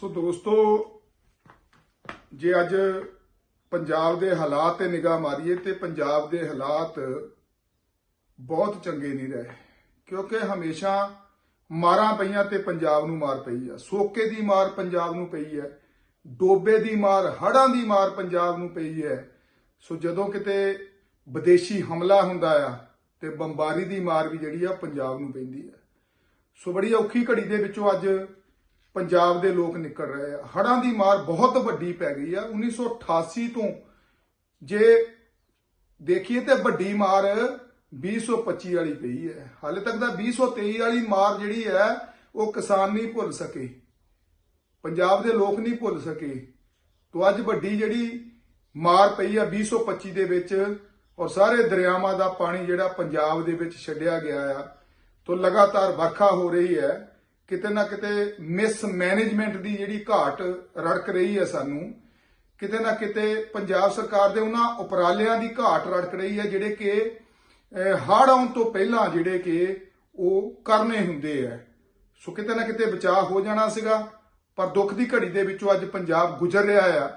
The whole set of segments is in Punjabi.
ਸੋ ਦੋਸਤੋ, ਜੇ ਅੱਜ ਪੰਜਾਬ ਦੇ ਹਾਲਾਤ ਤੇ ਨਿਗਾਹ ਮਾਰੀਏ ਤੇ ਪੰਜਾਬ ਦੇ ਹਾਲਾਤ ਬਹੁਤ ਚੰਗੇ ਨਹੀਂ ਰਹੇ, ਕਿਉਂਕਿ ਹਮੇਸ਼ਾ ਮਾਰਾਂ ਪਈਆਂ ਤੇ ਪੰਜਾਬ ਨੂੰ ਮਾਰ ਪਈ ਆ। ਸੋਕੇ ਦੀ ਮਾਰ ਪੰਜਾਬ ਨੂੰ ਪਈ ਹੈ, ਡੋਬੇ ਦੀ ਮਾਰ ਹੜਾਂ ਦੀ ਮਾਰ ਪੰਜਾਬ ਨੂੰ ਪਈ ਹੈ। ਸੋ ਜਦੋਂ ਕਿਤੇ ਵਿਦੇਸ਼ੀ ਹਮਲਾ ਹੁੰਦਾ ਆ ਤੇ ਬੰਬਾਰੀ ਦੀ ਮਾਰ ਵੀ ਜਿਹੜੀ ਆ, ਪੰਜਾਬ ਨੂੰ ਪੈਂਦੀ ਹੈ ਸੋ ਬੜੀ ਔਖੀ ਘੜੀ ਦੇ ਵਿੱਚੋਂ ਅੱਜ ਪੰਜਾਬ ਦੇ ਲੋਕ ਨਿਕਲ ਰਹੇ ਆ। ਹੜਾਂ ਦੀ ਮਾਰ ਬਹੁਤ ਵੱਡੀ ਪੈ ਗਈ ਆ। 1988 ਤੋਂ ਜੇ ਦੇਖੀਏ ਤੇ ਵੱਡੀ ਮਾਰ 2025 ਵਾਲੀ ਪਈ ਹੈ। ਹਾਲੇ ਤੱਕ ਦਾ 2023 ਵਾਲੀ ਮਾਰ ਜਿਹੜੀ ਹੈ, ਉਹ ਕਿਸਾਨ ਨਹੀਂ ਭੁੱਲ ਸਕੇ। ਪੰਜਾਬ ਦੇ ਲੋਕ ਨਹੀਂ ਭੁੱਲ ਸਕੇ। ਤੋਂ ਅੱਜ ਵੱਡੀ ਜਿਹੜੀ ਮਾਰ ਪਈ ਆ 2025 ਦੇ ਵਿੱਚ, ਔਰ ਸਾਰੇ ਦਰਿਆਵਾਂ ਦਾ ਪਾਣੀ ਜਿਹੜਾ ਪੰਜਾਬ ਦੇ ਵਿੱਚ ਛੱਡਿਆ ਗਿਆ ਆ, ਤੋਂ ਲਗਾਤਾਰ ਵਰਖਾ ਹੋ ਰਹੀ ਹੈ। ਕਿਤੇ ਨਾ ਕਿਤੇ ਮਿਸਮੈਨੇਜਮੈਂਟ ਦੀ ਜਿਹੜੀ ਘਾਟ ਰੜਕ ਰਹੀ ਹੈ ਸਾਨੂੰ, ਕਿਤੇ ਨਾ ਕਿਤੇ ਪੰਜਾਬ ਸਰਕਾਰ ਦੇ ਉਹਨਾਂ ਉਪਰਾਲਿਆਂ ਦੀ ਘਾਟ ਰੜਕ ਰਹੀ ਹੈ ਜਿਹੜੇ ਕਿ ਹੜ ਆਉਣ ਤੋਂ ਪਹਿਲਾਂ ਜਿਹੜੇ ਕਿ ਉਹ ਕਰਨੇ ਹੁੰਦੇ ਆ ਸੋ ਕਿਤੇ ਨਾ ਕਿਤੇ ਬਚਾਅ ਹੋ ਜਾਣਾ ਸੀਗਾ, ਪਰ ਦੁੱਖ ਦੀ ਘੜੀ ਦੇ ਵਿੱਚੋਂ ਅੱਜ ਪੰਜਾਬ ਗੁਜ਼ਰ ਰਿਹਾ ਆ।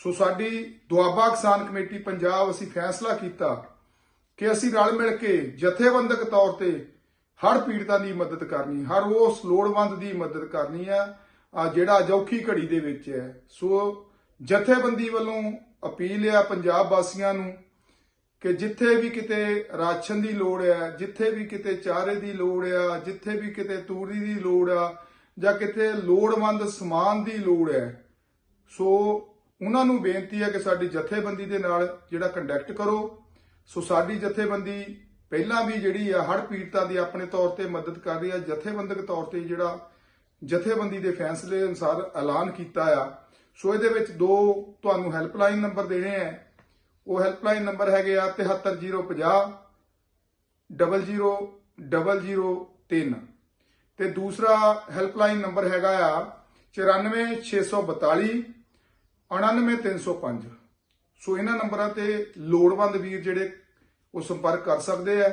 ਸੋ ਸਾਡੀ ਦੁਆਬਾ ਕਿਸਾਨ ਕਮੇਟੀ ਪੰਜਾਬ ਅਸੀਂ ਫੈਸਲਾ ਕੀਤਾ ਕਿ ਅਸੀਂ ਰਲ ਮਿਲ ਕੇ ਜਥੇਬੰਦਕ ਤੌਰ ਤੇ ਹਰ ਪੀੜਤਾਂ ਦੀ ਮਦਦ ਕਰਨੀ, ਹਰ ਉਸ ਲੋੜਵੰਦ ਦੀ ਮਦਦ ਕਰਨੀ ਆ ਜਿਹੜਾ ਅਜੌਖੀ ਘੜੀ ਦੇ ਵਿੱਚ ਹੈ। ਸੋ ਜਥੇਬੰਦੀ ਵੱਲੋਂ ਅਪੀਲ ਆ ਪੰਜਾਬ ਵਾਸੀਆਂ ਨੂੰ ਕਿ ਜਿੱਥੇ ਵੀ ਕਿਤੇ ਰਾਸ਼ਨ ਦੀ ਲੋੜ ਹੈ ਜਿੱਥੇ ਵੀ ਕਿਤੇ ਚਾਰੇ ਦੀ ਲੋੜ ਆ, ਜਿੱਥੇ ਵੀ ਕਿਤੇ ਤੂੜੀ ਦੀ ਲੋੜ ਆ, ਜਾਂ ਕਿਤੇ ਲੋੜਵੰਦ ਸਮਾਨ ਦੀ ਲੋੜ ਹੈ, ਸੋ ਉਹਨਾਂ ਨੂੰ ਬੇਨਤੀ ਹੈ ਕਿ ਸਾਡੀ ਜਥੇਬੰਦੀ ਦੇ ਨਾਲ ਜਿਹੜਾ ਕੰਟੈਕਟ ਕਰੋ। ਸੋ ਸਾਡੀ ਜਥੇਬੰਦੀ ਪਹਿਲਾਂ ਵੀ ਜਿਹੜੀ ਆ ਹੜ ਪੀੜਤਾਂ ਦੀ ਆਪਣੇ ਤੌਰ ਤੇ ਮਦਦ ਕਰ ਰਹੀ ਆ। ਜਥੇਬੰਦਕ ਤੌਰ ਤੇ ਜਿਹੜਾ ਜਥੇਬੰਦੀ ਦੇ ਫੈਸਲੇ ਅਨੁਸਾਰ ਐਲਾਨ ਕੀਤਾ ਆ। ਸੋ ਇਹਦੇ ਵਿੱਚ ਦੋ ਤੁਹਾਨੂੰ ਹੈਲਪਲਾਈਨ ਨੰਬਰ ਦੇਣੇ ਆ। ਉਹ ਹੈਲਪਲਾਈਨ ਨੰਬਰ ਹੈਗੇ ਆ 73050 00003 ਤੇ ਦੂਸਰਾ ਹੈਲਪਲਾਈਨ ਨੰਬਰ ਹੈਗਾ ਆ 94642 99305 ਸੋ ਇਹਨਾਂ ਨੰਬਰਾਂ ਤੇ ਲੋੜਵੰਦ ਵੀਰ ਜਿਹੜੇ ਉਹ ਸੰਪਰਕ ਕਰ ਸਕਦੇ ਆ